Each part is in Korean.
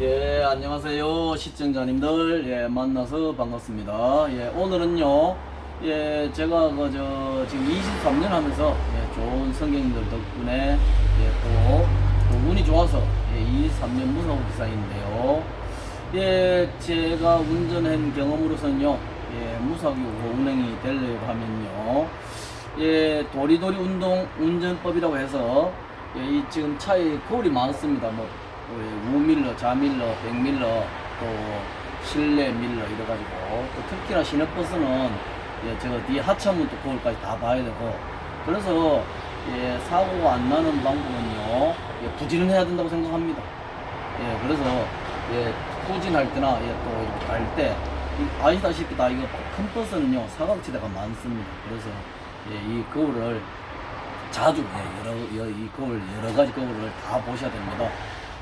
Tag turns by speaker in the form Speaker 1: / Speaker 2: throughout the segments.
Speaker 1: 예, 안녕하세요. 시청자님들. 예, 만나서 반갑습니다. 예, 오늘은요, 예, 제가 그, 저, 지금 23년 하면서, 예, 좋은 성경님들 덕분에, 예, 또, 또 운이 좋아서, 예, 23년 무사고 기사인데요. 예, 제가 운전한 경험으로서는요, 예, 무사기 운행이 되려고 하면요, 예, 도리도리 운동, 운전법이라고 해서, 예, 이 지금 차에 거울이 많습니다. 뭐, 예, 우밀러, 자밀러, 백밀러, 또 실내 밀러 이래가지고, 또 특히나 시내버스는, 예, 저 뒤에 또 거울까지 다 봐야 되고, 그래서, 예, 사고가 안 나는 방법은요, 예, 부진을 해야 된다고 생각합니다. 예, 그래서, 예, 후진할 때나, 예, 또 이렇게 갈 때, 이- 아시다시피 다 이거 큰 버스는요, 사각지대가 많습니다. 그래서, 예, 이 거울을 자주, 예, 여러, 여- 이 거울, 여러 가지 거울을 다 보셔야 됩니다.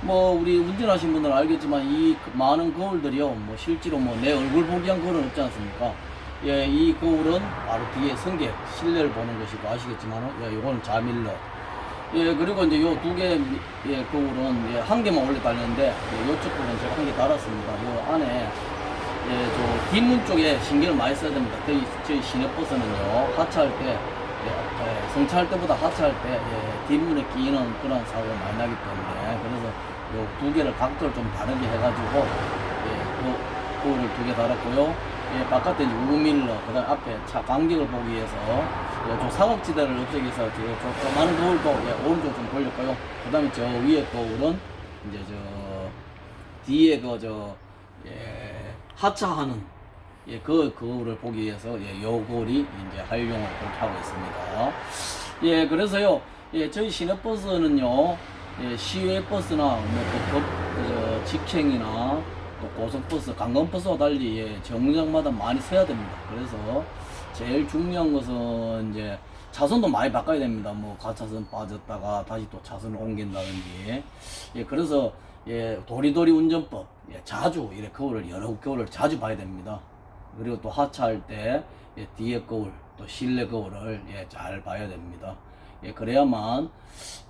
Speaker 1: 뭐, 우리 운전하신 분들은 알겠지만, 이그 많은 거울들이요, 뭐, 실제로 뭐, 내 얼굴 보기 한 거울은 없지 않습니까? 예, 이 거울은 바로 뒤에 성게, 실내를 보는 것이고, 아시겠지만, 예, 요거는 자밀러. 예, 그리고 이제 요 두 개, 예, 거울은, 예, 한 개만 원래 달렸는데, 예, 요쪽 거울은 제가 한 개 달았습니다. 요 안에, 예, 저 뒷문 쪽에 신경을 많이 써야 됩니다. 저희, 저희 시내버스는요, 하차할 때, 예, 예, 성차할 때보다 하차할 때, 예, 뒷문에 끼는 그런 사고가 많이 나기 때문에, 그래서 요 두 개를 각도를 좀 다르게 해가지고, 예, 그, 거울을 두개 달았고요. 예, 바깥에 이제 우밀러, 그 다음 앞에 차 간격을 보기 위해서, 예, 저 사각지대를 없애기 위해서, 저, 저, 저 많은 거울도, 예, 오른쪽 좀 돌렸고요. 그 다음에 저 위에 거울은, 이제 저, 뒤에 그, 저, 예, 하차하는, 예, 그 거울을 보기 위해서, 예, 요 거울이 이제 활용을 그렇게 하고 있습니다. 예, 그래서요, 예, 저희 시내버스는요, 예, 시외버스나, 뭐, 또, 급, 저, 직행이나, 또 고속버스, 관광버스와 달리, 예, 정류장마다 많이 서야 됩니다. 그래서, 제일 중요한 것은, 이제, 차선도 많이 바꿔야 됩니다. 뭐, 가차선 빠졌다가 다시 또 차선을 옮긴다든지. 예, 그래서, 예, 도리도리 운전법, 예, 자주, 이렇게 거울을, 여러 거울을 자주 봐야 됩니다. 그리고 또 하차할 때 예, 뒤에 거울 또 실내 거울을 예, 잘 봐야 됩니다. 예, 그래야만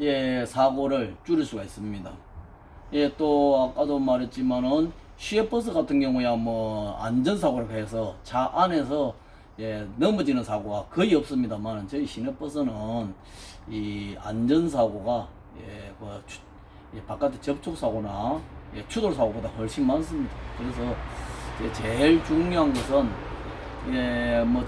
Speaker 1: 예, 사고를 줄일 수가 있습니다. 예, 또 아까도 말했지만은 시외버스 같은 경우야 뭐 안전사고라고 해서 차 안에서 예, 넘어지는 사고가 거의 없습니다만 저희 시내버스는 이 안전사고가 예, 그 추- 예, 바깥에 접촉사고나 예, 추돌사고보다 훨씬 많습니다. 그래서 이 제 제일 중요한 것은 예, 뭐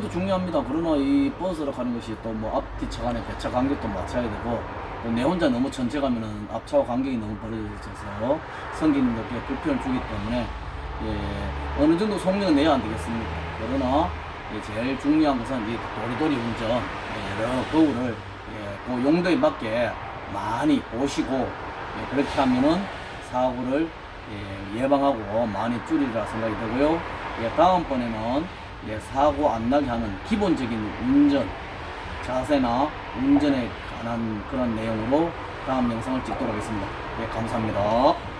Speaker 1: 것도 중요합니다. 그러나 이 버스로 가는 것이 또 뭐 앞뒤 차 간의 배차 간격도 맞춰야 되고 또 내 혼자 너무 천천히 가면은 앞차와 간격이 너무 벌어져서 성기님들께 불편을 주기 때문에 예, 어느 정도 속력은 내야 안 되겠습니까? 그러나 예, 제일 중요한 것은 이 도리도리 운전 예, 여러 거울을 예, 그 용도에 맞게 많이 보시고 예, 그렇게 하면은 사고를 예, 예방하고 많이 줄이리라 생각이 되고요. 예, 다음번에는 예, 사고 안 나게 하는 기본적인 운전 자세나 운전에 관한 그런 내용으로 다음 영상을 찍도록 하겠습니다. 예, 감사합니다.